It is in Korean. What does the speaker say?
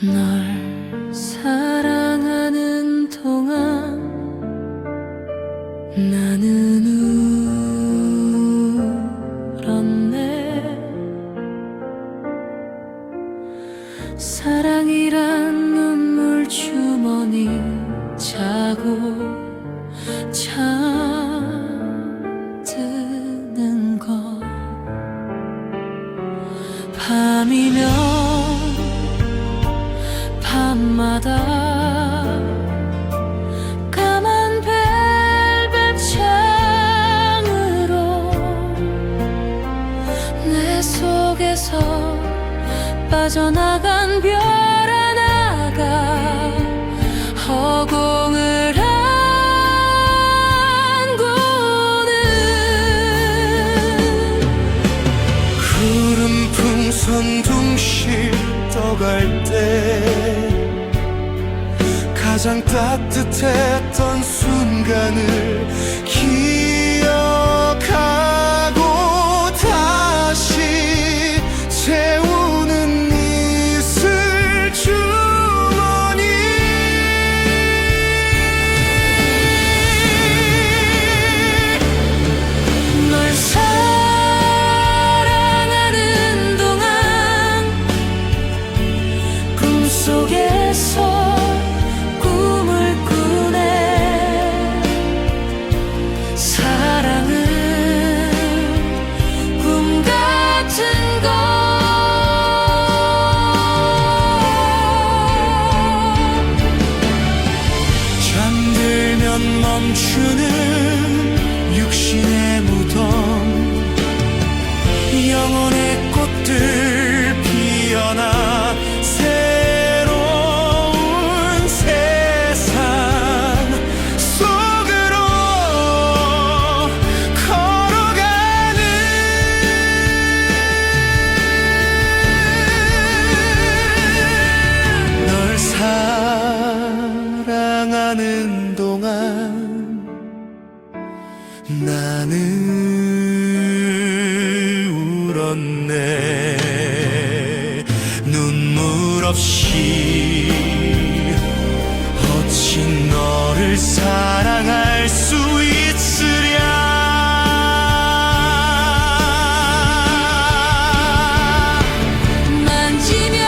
널 사랑하는 동안 나는 울었네. 사랑이란 눈물 주머니 자고 밤마다 까만 벨벳 창으로 내 속에서 빠져나간 별 하나가 허공을 구름 풍선 둥실 떠갈 때 가장 따뜻했던 순간을 기 멈추는 육신의 무덤 영혼의 꽃들 피어나 새로운 세상 속으로 걸어가는 널 사랑하는 하늘 울었네. 눈물 없이 어찌 너를 사랑할 수 있으랴. 만지면